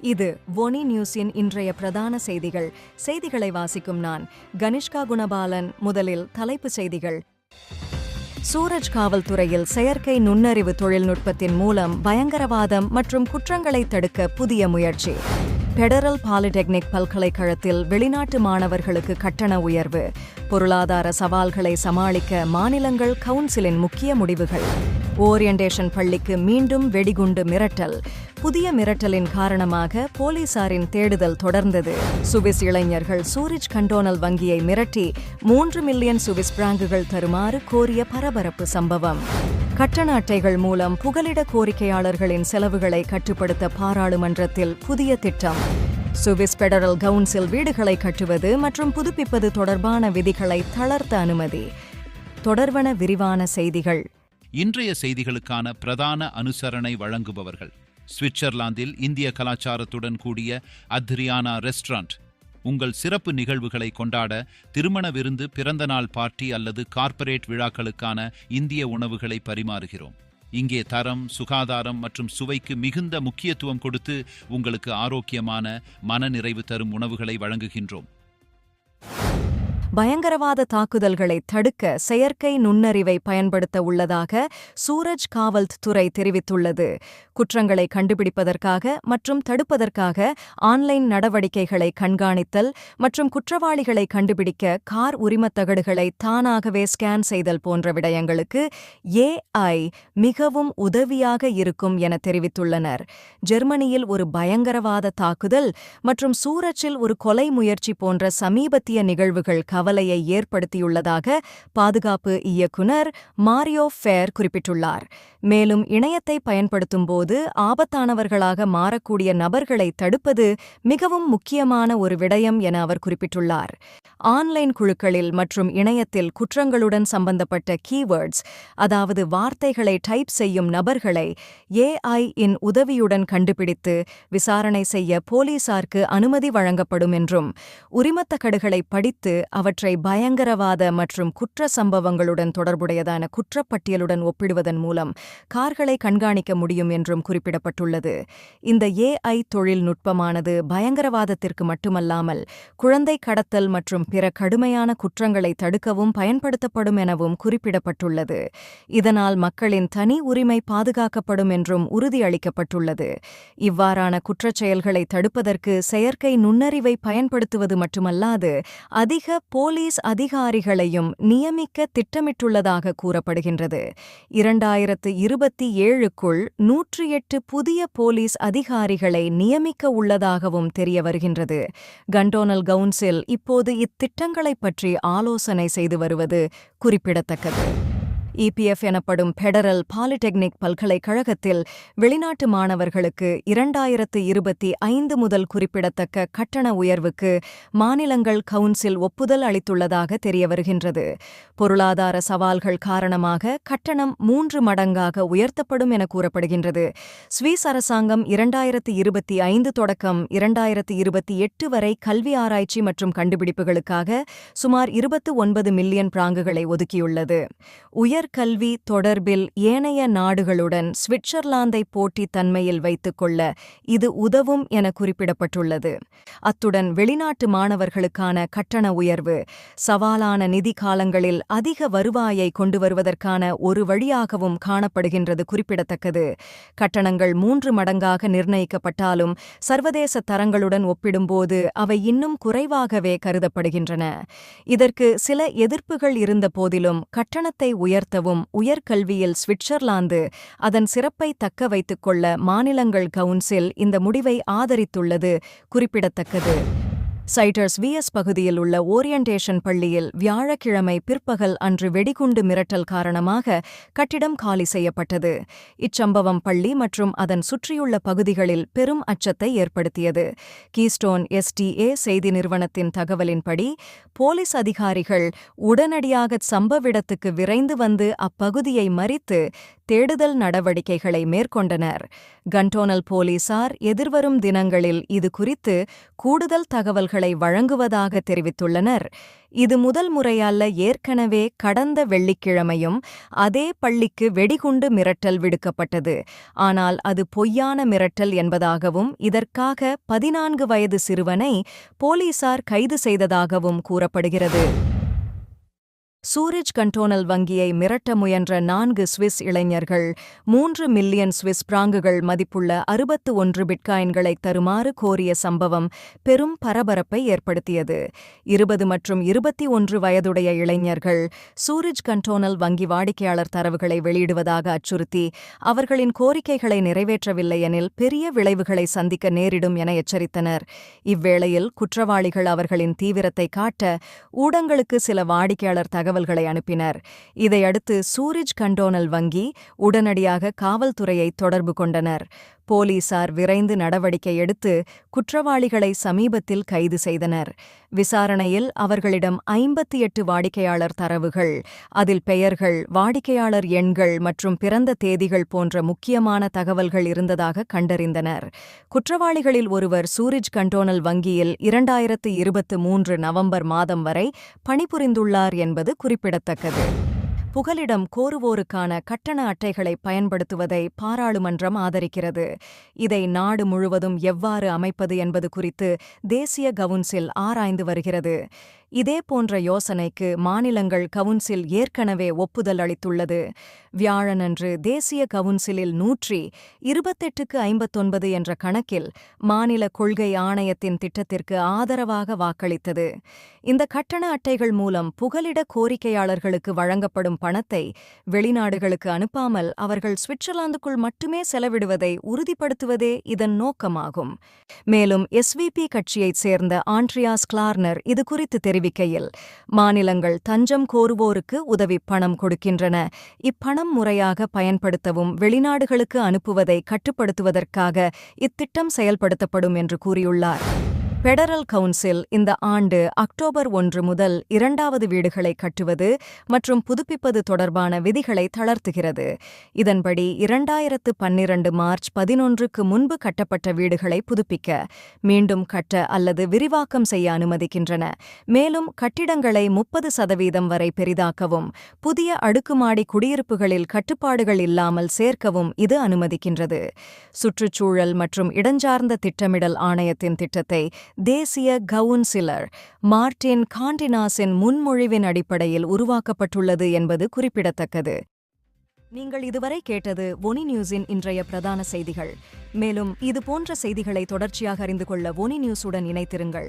இது ஒனி நியூஸின் இன்றைய பிரதான செய்திகள். செய்திகளை வாசிக்கும் நான் கனிஷ்கா குணபாலன். முதலில் தலைப்புச் செய்திகள். சூரஜ் காவல்துறையில் செயற்கை நுண்ணறிவு தொழில்நுட்பத்தின் மூலம் பயங்கரவாதம் மற்றும் குற்றங்களை தடுக்க புதிய முயற்சி. பெடரல் பாலிடெக்னிக் பல்கலைக்கழகத்தில் வெளிநாட்டு மாணவர்களுக்கு கட்டண உயர்வு. பொருளாதார சவால்களை சமாளிக்க மாநிலங்கள் கவுன்சிலின் முக்கிய முடிவுகள். ஓரியன்டேஷன் பள்ளிக்கு மீண்டும் வெடிகுண்டு மிரட்டல். புதிய மிரட்டலின் காரணமாக போலீசாரின் தேடுதல் தொடர்ந்தது. சுவிஸ் இளைஞர்கள் சூரிஜ் கண்டோனல் வங்கியை மிரட்டி மூன்று மில்லியன் சுவிஸ் பிராங்குகள் தருமாறு கோரிய பரபரப்பு சம்பவம். கட்டண அட்டைகள் மூலம் புகலிட கோரிக்கையாளர்களின் செலவுகளை கட்டுப்படுத்த பாராளுமன்றத்தில் புதிய திட்டம். சுவிஸ் பெடரல் கவுன்சில் வீடுகளை கட்டுவது மற்றும் புதுப்பிப்பது தொடர்பான விதிகளை தளர்த்த அனுமதி. தொடர்வன விரிவான செய்திகள். இன்றைய செய்திகளுக்கான பிரதான அனுசரணை வழங்குபவர்கள் சுவிட்சர்லாந்தில் இந்திய கலாச்சாரத்துடன் கூடிய அத்ரியானா ரெஸ்டாரண்ட். உங்கள் சிறப்பு நிகழ்வுகளை கொண்டாட திருமண விருந்து பிறந்தநாள் பார்ட்டி அல்லது கார்ப்பரேட் விழாக்களுக்கான இந்திய உணவுகளை பரிமாறுகிறோம். இங்கே தரம் சுகாதாரம் மற்றும் சுவைக்கு மிகுந்த முக்கியத்துவம் கொடுத்து உங்களுக்கு ஆரோக்கியமான மனநிறைவு தரும் உணவுகளை வழங்குகின்றோம். பயங்கரவாத தாக்குதல்களை தடுக்க செயற்கை நுண்ணறிவை பயன்படுத்த உள்ளதாக சூரஜ் காவல் துறை தெரிவித்துள்ளது. குற்றங்களை கண்டுபிடிப்பதற்காக மற்றும் தடுப்பதற்காக ஆன்லைன் நடவடிக்கைகளை கண்காணித்தல் மற்றும் குற்றவாளிகளை கண்டுபிடிக்க கார் உரிமத்தகடுகளை தானாகவே ஸ்கேன் செய்தல் போன்ற விடயங்களுக்கு ஏஐ மிகவும் உதவியாக இருக்கும் என தெரிவித்துள்ளனர். ஜெர்மனியில் ஒரு பயங்கரவாத தாக்குதல் மற்றும் சூரச்சில் ஒரு கொலை முயற்சி போன்ற சமீபத்திய நிகழ்வுகள் கவலையை ஏற்படுத்தியுள்ளதாக பாதுகாப்பு இயக்குனர் மாரியோ ஃபேர் குறிப்பிட்டுள்ளார். மேலும் இணையத்தை பயன்படுத்தும் போது ஆபத்தானவர்களாக மாறக்கூடிய நபர்களை தடுப்பது மிகவும் முக்கியமான ஒரு விடயம் என அவர் குறிப்பிட்டுள்ளார். ஆன்லைன் குழுக்களில் மற்றும் இணையத்தில் குற்றங்களுடன் சம்பந்தப்பட்ட கீவேர்ட்ஸ் அதாவது வார்த்தைகளை டைப் செய்யும் நபர்களை ஏஐ இன் உதவியுடன் கண்டுபிடித்து விசாரணை செய்ய போலீசாருக்கு அனுமதி வழங்கப்படும் என்றும் உரிமத்தக்கடுகளை படித்து அவர் அவற்றை பயங்கரவாத மற்றும் குற்ற சம்பவங்களுடன் தொடர்புடையதான குற்றப்பட்டியலுடன் ஒப்பிடுவதன் மூலம் கார்களை கண்காணிக்க முடியும் என்றும் குறிப்பிடப்பட்டுள்ளது. இந்த ஏஐ தொழில்நுட்பமானது பயங்கரவாதத்திற்கு மட்டுமல்லாமல் குழந்தை கடத்தல் மற்றும் பிற கடுமையான குற்றங்களை தடுக்கவும் பயன்படுத்தப்படும் எனவும் குறிப்பிடப்பட்டுள்ளது. இதனால் மக்களின் தனி உரிமை பாதுகாக்கப்படும் என்றும் உறுதியளிக்கப்பட்டுள்ளது. இவ்வாறான குற்றச்செயல்களை தடுப்பதற்கு செயற்கை நுண்ணறிவை பயன்படுத்துவது மட்டுமல்லாது அதிக போலீஸ் அதிகாரிகளையும் நியமிக்க திட்டமிட்டுள்ளதாக கூறப்படுகின்றது. இரண்டாயிரத்து இருபத்தி ஏழுக்குள் நூற்றி எட்டு புதிய போலீஸ் அதிகாரிகளை நியமிக்க உள்ளதாகவும் தெரிய வருகின்றது கண்டோனல் கவுன்சில் இப்போது இத்திட்டங்களைப் பற்றி ஆலோசனை செய்து வருவது குறிப்பிடத்தக்கது. இபிஎஃப் எனப்படும் பெடரல் பாலிடெக்னிக் பல்கலைக்கழகத்தில் வெளிநாட்டு மாணவர்களுக்கு இரண்டாயிரத்து இருபத்தி ஐந்து முதல் குறிப்பிடத்தக்க கட்டண உயர்வுக்கு மாநிலங்கள் கவுன்சில் ஒப்புதல் அளித்துள்ளதாக தெரிய வருகின்றது பொருளாதார சவால்கள் காரணமாக கட்டணம் மூன்று மடங்காக உயர்த்தப்படும் என கூறப்படுகின்றது. சுவிஸ் அரசாங்கம் இரண்டாயிரத்து இருபத்தி ஐந்து தொடக்கம் இரண்டாயிரத்து இருபத்தி எட்டு வரை கல்வி ஆராய்ச்சி மற்றும் கண்டுபிடிப்புகளுக்காக சுமார் இருபத்து ஒன்பது மில்லியன் பிராங்குகளை ஒதுக்கியுள்ளது. உயர்கல்வி தொடர்பில் ஏனைய நாடுகளுடன் சுவிட்சர்லாந்தை போட்டி தன்மையில் வைத்துக்கொள்ள இது உதவும் என குறிப்பிடப்பட்டுள்ளது. அத்துடன் வெளிநாட்டு மாணவர்களுக்கான கட்டண உயர்வு சவாலான நிதி காலங்களில் அதிக வருவாயை கொண்டு வருவதற்கான ஒரு வழியாகவும் காணப்படுகின்றது குறிப்பிடத்தக்கது. கட்டணங்கள் மூன்று மடங்காக நிர்ணயிக்கப்பட்டாலும் சர்வதேச தரங்களுடன் ஒப்பிடும்போது அவை இன்னும் குறைவாகவே கருதப்படுகின்றன. இதற்கு சில எதிர்ப்புகள் இருந்த போதிலும் கட்டணத்தை உயர்த்த உயர்த்தவும் உயர்கல்வியில் சுவிட்சர்லாந்து அதன் சிறப்பை தக்க வைத்துக் கொள்ள மாநிலங்கள் கவுன்சில் இந்த முடிவை ஆதரித்துள்ளது குறிப்பிடத்தக்கது. சைட்டர்ஸ் விஎஸ் பகுதியில் உள்ள ஓரியன்டேஷன் பள்ளியில் வியாழக்கிழமை பிற்பகல் அன்று வெடிகுண்டு மிரட்டல் காரணமாக கட்டிடம் காலி செய்யப்பட்டது. இச்சம்பவம் பள்ளி மற்றும் அதன் சுற்றியுள்ள பகுதிகளில் பெரும் அச்சத்தை ஏற்படுத்தியது. கீஸ்டோன் எஸ்டிஏ செய்தி நிறுவனத்தின் தகவலின்படி போலீஸ் அதிகாரிகள் உடனடியாக சம்பவிடத்துக்கு விரைந்து வந்து அப்பகுதியை மறித்து தேடுதல் நடவடிக்கைகளை மேற்கொண்டனர். கண்டோனல் போலீசார் எதிர்வரும் தினங்களில் இது குறித்து கூடுதல் தகவல்களை வழங்குவதாக தெரிவித்துள்ளனர். இது முதல் முறையல்ல ஏற்கனவே கடந்த வெள்ளிக்கிழமையும் அதே பள்ளிக்கு வெடிகுண்டு மிரட்டல் விடுக்கப்பட்டது. ஆனால் அது பொய்யான மிரட்டல் என்பதாகவும் இதற்காக பதினான்கு வயது சிறுவனை போலீசார் கைது செய்ததாகவும் கூறப்படுகிறது. சூரஜ் கண்டோனல் வங்கியை மிரட்ட முயன்ற நான்கு சுவிஸ் இளைஞர்கள் மூன்று மில்லியன் சுவிஸ் பிராங்குகள் மதிப்புள்ள அறுபத்து ஒன்று பிட்காயின்களை தருமாறு கோரிய சம்பவம் பெரும் பரபரப்பை ஏற்படுத்தியது. இருபது மற்றும் இருபத்தி ஒன்று வயதுடைய இளைஞர்கள் சூரஜ் கண்டோனல் வங்கி வாடிக்கையாளர் தரவுகளை வெளியிடுவதாக அச்சுறுத்தி அவர்களின் கோரிக்கைகளை நிறைவேற்றவில்லை எனில் பெரிய விளைவுகளை சந்திக்க நேரிடும் என எச்சரித்தனர். இவ்வேளையில் குற்றவாளிகள் அவர்களின் தீவிரத்தை காட்ட ஊடங்களுக்கு சில வாடிக்கையாளர் தகவல்களை அனுப்பினர். இதையடுத்து சூரிஜ் கண்டோனல் வங்கி உடனடியாக காவல்துறையை தொடர்பு கொண்டனர். போலீசார் விரைந்து நடவடிக்கை எடுத்து குற்றவாளிகளை சமீபத்தில் கைது செய்தனர். விசாரணையில் அவர்களிடம் ஐம்பத்தி எட்டு வாடிக்கையாளர் தரவுகள் அதில் பெயர்கள் வாடிக்கையாளர் எண்கள் மற்றும் பிறந்த தேதிகள் போன்ற முக்கியமான தகவல்கள் இருந்ததாக கண்டறிந்தனர். குற்றவாளிகளில் ஒருவர் சூரிஜ் கண்டோனல் வங்கியில் இரண்டாயிரத்து இருபத்து மூன்று நவம்பர் மாதம் வரை பணிபுரிந்துள்ளார் என்பது குறிப்பிடத்தக்கது. புகலிடம் கோருவோருக்கான கட்டண அட்டைகளை பயன்படுத்துவதை பாராளுமன்றம் ஆதரிக்கிறது. இதை நாடு முழுவதும் எவ்வாறு அமைப்பது என்பது குறித்து தேசிய கவுன்சில் ஆராய்ந்து வருகிறது. இதே போன்ற யோசனைக்கு மாநிலங்கள் கவுன்சில் ஏற்கனவே ஒப்புதல் அளித்துள்ளது. வியாழனன்று தேசிய கவுன்சிலில் நூற்றி இருபத்தெட்டுக்கு ஐம்பத்தொன்பது என்ற கணக்கில் மாநில கொள்கை ஆணையத்தின் திட்டத்திற்கு ஆதரவாக வாக்களித்தது. இந்த கட்டண அட்டைகள் மூலம் புகலிட கோரிக்கையாளர்களுக்கு வழங்கப்படும் பணத்தை வெளிநாடுகளுக்கு அனுப்பாமல் அவர்கள் சுவிட்சர்லாந்துக்குள் மட்டுமே செலவிடுவதை உறுதிப்படுத்துவதே இதன் நோக்கமாகும். மேலும் எஸ்விபி கட்சியைச் சேர்ந்த ஆண்ட்ரியாஸ் கிளார்னர் இது குறித்து அறிவிக்கையில் மாநிலங்கள் தஞ்சம் கோருவோருக்கு உதவி பணம் கொடுக்கின்றன. இப்பணம் முறையாக பயன்படுத்தவும் வெளிநாடுகளுக்கு அனுப்புவதை கட்டுப்படுத்துவதற்காக இத்திட்டம் செயல்படுத்தப்படும் என்று கூறியுள்ளார். பெடரல் கவுன்சில் இந்த ஆண்டு அக்டோபர் ஒன்று முதல் இரண்டாவது வீடுகளை கட்டுவது மற்றும் புதுப்பிப்பது தொடர்பான விதிகளை தளர்த்துகிறது. இதன்படி இரண்டாயிரத்து பன்னிரண்டு மார்ச் பதினொன்றுக்கு முன்பு கட்டப்பட்ட வீடுகளை புதுப்பிக்க மீண்டும் கட்ட அல்லது விரிவாக்கம் செய்ய அனுமதிக்கின்றன. மேலும் கட்டிடங்களை முப்பது சதவீதம் வரை பெரிதாக்கவும் புதிய அடுக்குமாடி குடியிருப்புகளில் கட்டுப்பாடுகள் இல்லாமல் சேர்க்கவும் இது அனுமதிக்கின்றது. சுற்றுச்சூழல் மற்றும் இடஞ்சார்ந்த திட்டமிடல் ஆணையத்தின் திட்டத்தை தேசிய கவுன்சிலர் மார்டின் காண்டினாஸின் முன்மொழிவின் அடிப்படையில் உருவாக்கப்பட்டுள்ளது என்பது குறிப்பிடத்தக்கது. நீங்கள் இதுவரை கேட்டது ஒனி நியூஸின் இன்றைய பிரதான செய்திகள். மேலும் இது போன்ற செய்திகளை தொடர்ச்சியாக அறிந்து கொள்ள ஒனி நியூஸுடன் இணைத்திருங்கள்